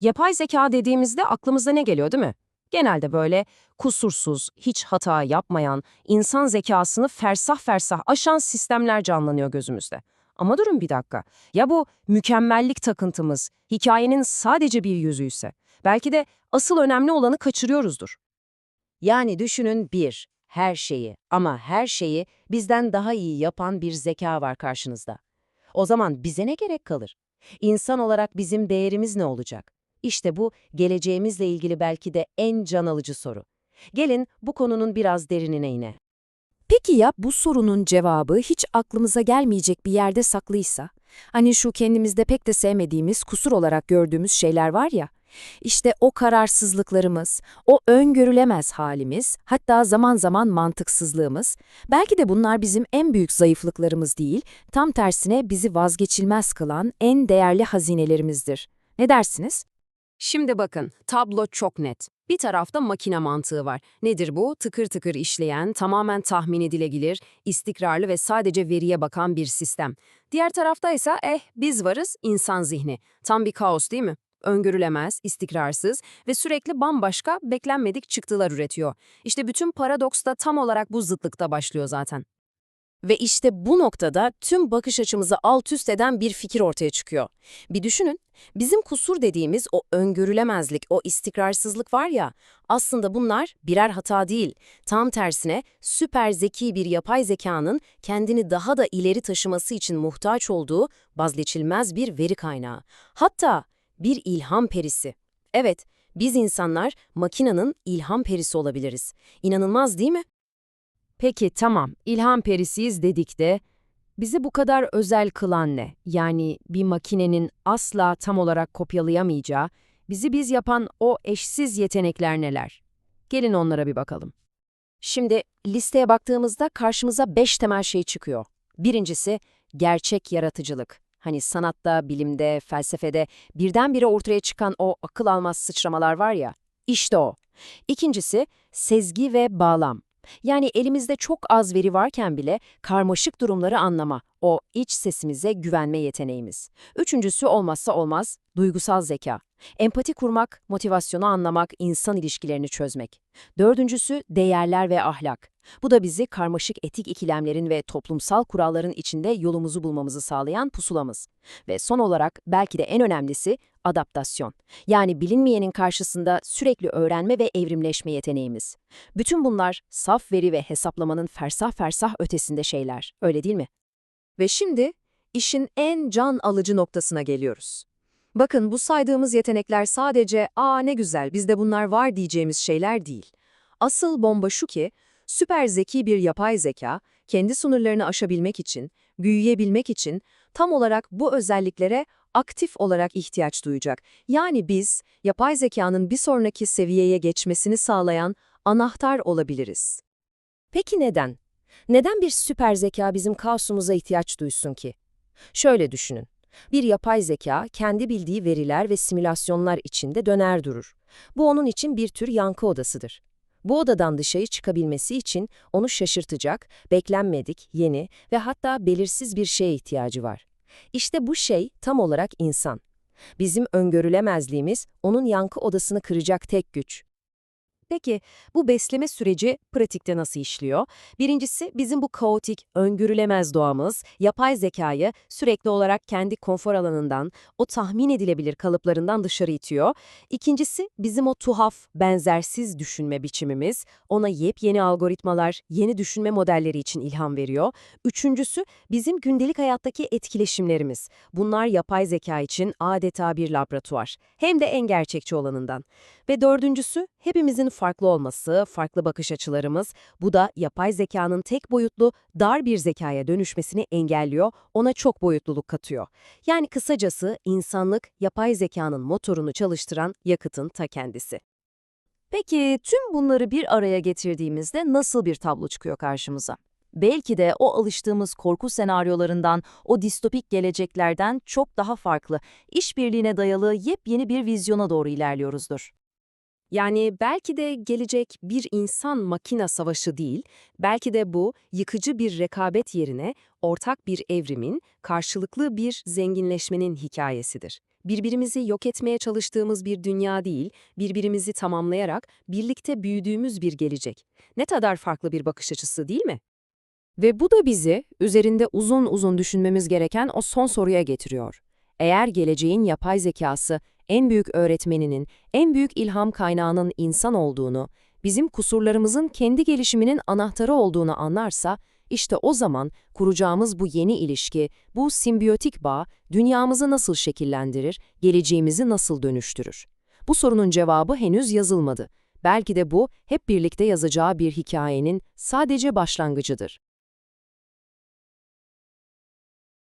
Yapay zeka dediğimizde aklımıza ne geliyor değil mi? Genelde böyle kusursuz, hiç hata yapmayan, insan zekasını fersah fersah aşan sistemler canlanıyor gözümüzde. Ama durun bir dakika. Ya bu mükemmellik takıntımız hikayenin sadece bir yüzüyse? Belki de asıl önemli olanı kaçırıyoruzdur. Yani düşünün bir, her şeyi ama her şeyi bizden daha iyi yapan bir zeka var karşınızda. O zaman bize ne gerek kalır? İnsan olarak bizim değerimiz ne olacak? İşte bu geleceğimizle ilgili belki de en can alıcı soru. Gelin bu konunun biraz derinine ine. Peki ya bu sorunun cevabı hiç aklımıza gelmeyecek bir yerde saklıysa? Hani şu kendimizde pek de sevmediğimiz, kusur olarak gördüğümüz şeyler var ya. İşte o kararsızlıklarımız, o öngörülemez halimiz, hatta zaman zaman mantıksızlığımız, belki de bunlar bizim en büyük zayıflıklarımız değil, tam tersine bizi vazgeçilmez kılan en değerli hazinelerimizdir. Ne dersiniz? Şimdi bakın, tablo çok net. Bir tarafta makine mantığı var. Nedir bu? Tıkır tıkır işleyen, tamamen tahmin edilebilir, istikrarlı ve sadece veriye bakan bir sistem. Diğer tarafta ise eh biz varız, insan zihni. Tam bir kaos değil mi? Öngörülemez, istikrarsız ve sürekli bambaşka, beklenmedik çıktılar üretiyor. İşte bütün paradoks da tam olarak bu zıtlıkta başlıyor zaten. Ve işte bu noktada tüm bakış açımızı alt üst eden bir fikir ortaya çıkıyor. Bir düşünün, bizim kusur dediğimiz o öngörülemezlik, o istikrarsızlık var ya, aslında bunlar birer hata değil. Tam tersine süper zeki bir yapay zekanın kendini daha da ileri taşıması için muhtaç olduğu vazgeçilmez bir veri kaynağı. Hatta bir ilham perisi. Evet, biz insanlar makinenin ilham perisi olabiliriz. İnanılmaz değil mi? Peki tamam, ilham perisiyiz dedik de, bizi bu kadar özel kılan ne? Yani bir makinenin asla tam olarak kopyalayamayacağı, bizi biz yapan o eşsiz yetenekler neler? Gelin onlara bir bakalım. Şimdi listeye baktığımızda karşımıza beş temel şey çıkıyor. Birincisi gerçek yaratıcılık. Hani sanatta, bilimde, felsefede birdenbire ortaya çıkan o akıl almaz sıçramalar var ya, işte o. İkincisi sezgi ve bağlam. Yani elimizde çok az veri varken bile karmaşık durumları anlama, o iç sesimize güvenme yeteneğimiz. Üçüncüsü olmazsa olmaz, duygusal zeka. Empati kurmak, motivasyonu anlamak, insan ilişkilerini çözmek. Dördüncüsü değerler ve ahlak. Bu da bizi karmaşık etik ikilemlerin ve toplumsal kuralların içinde yolumuzu bulmamızı sağlayan pusulamız. Ve son olarak belki de en önemlisi adaptasyon. Yani bilinmeyenin karşısında sürekli öğrenme ve evrimleşme yeteneğimiz. Bütün bunlar saf veri ve hesaplamanın fersah fersah ötesinde şeyler, öyle değil mi? Ve şimdi işin en can alıcı noktasına geliyoruz. Bakın bu saydığımız yetenekler sadece ''aa ne güzel bizde bunlar var'' diyeceğimiz şeyler değil. Asıl bomba şu ki, süper zeki bir yapay zeka, kendi sınırlarını aşabilmek için, büyüyebilmek için tam olarak bu özelliklere aktif olarak ihtiyaç duyacak. Yani biz, yapay zekanın bir sonraki seviyeye geçmesini sağlayan anahtar olabiliriz. Peki neden? Neden bir süper zeka bizim kaosumuza ihtiyaç duysun ki? Şöyle düşünün. Bir yapay zeka kendi bildiği veriler ve simülasyonlar içinde döner durur. Bu onun için bir tür yankı odasıdır. Bu odadan dışarı çıkabilmesi için onu şaşırtacak, beklenmedik, yeni ve hatta belirsiz bir şeye ihtiyacı var. İşte bu şey tam olarak insan. Bizim öngörülemezliğimiz onun yankı odasını kıracak tek güç. Peki bu besleme süreci pratikte nasıl işliyor? Birincisi bizim bu kaotik, öngörülemez doğamız yapay zekayı sürekli olarak kendi konfor alanından, o tahmin edilebilir kalıplarından dışarı itiyor. İkincisi bizim o tuhaf, benzersiz düşünme biçimimiz ona yepyeni algoritmalar, yeni düşünme modelleri için ilham veriyor. Üçüncüsü bizim gündelik hayattaki etkileşimlerimiz. Bunlar yapay zeka için adeta bir laboratuvar. Hem de en gerçekçi olanından. Ve dördüncüsü hepimizin farklı olması, farklı bakış açılarımız. Bu da yapay zekanın tek boyutlu, dar bir zekaya dönüşmesini engelliyor, ona çok boyutluluk katıyor. Yani kısacası insanlık yapay zekanın motorunu çalıştıran yakıtın ta kendisi. Peki tüm bunları bir araya getirdiğimizde nasıl bir tablo çıkıyor karşımıza? Belki de o alıştığımız korku senaryolarından, o distopik geleceklerden çok daha farklı, işbirliğine dayalı yepyeni bir vizyona doğru ilerliyoruzdur. Yani belki de gelecek bir insan-makina savaşı değil, belki de bu yıkıcı bir rekabet yerine ortak bir evrimin, karşılıklı bir zenginleşmenin hikayesidir. Birbirimizi yok etmeye çalıştığımız bir dünya değil, birbirimizi tamamlayarak birlikte büyüdüğümüz bir gelecek. Ne kadar farklı bir bakış açısı değil mi? Ve bu da bizi üzerinde uzun uzun düşünmemiz gereken o son soruya getiriyor. Eğer geleceğin yapay zekası en büyük öğretmeninin, en büyük ilham kaynağının insan olduğunu, bizim kusurlarımızın kendi gelişiminin anahtarı olduğunu anlarsa, işte o zaman kuracağımız bu yeni ilişki, bu simbiyotik bağ dünyamızı nasıl şekillendirir, geleceğimizi nasıl dönüştürür? Bu sorunun cevabı henüz yazılmadı. Belki de bu hep birlikte yazacağı bir hikayenin sadece başlangıcıdır.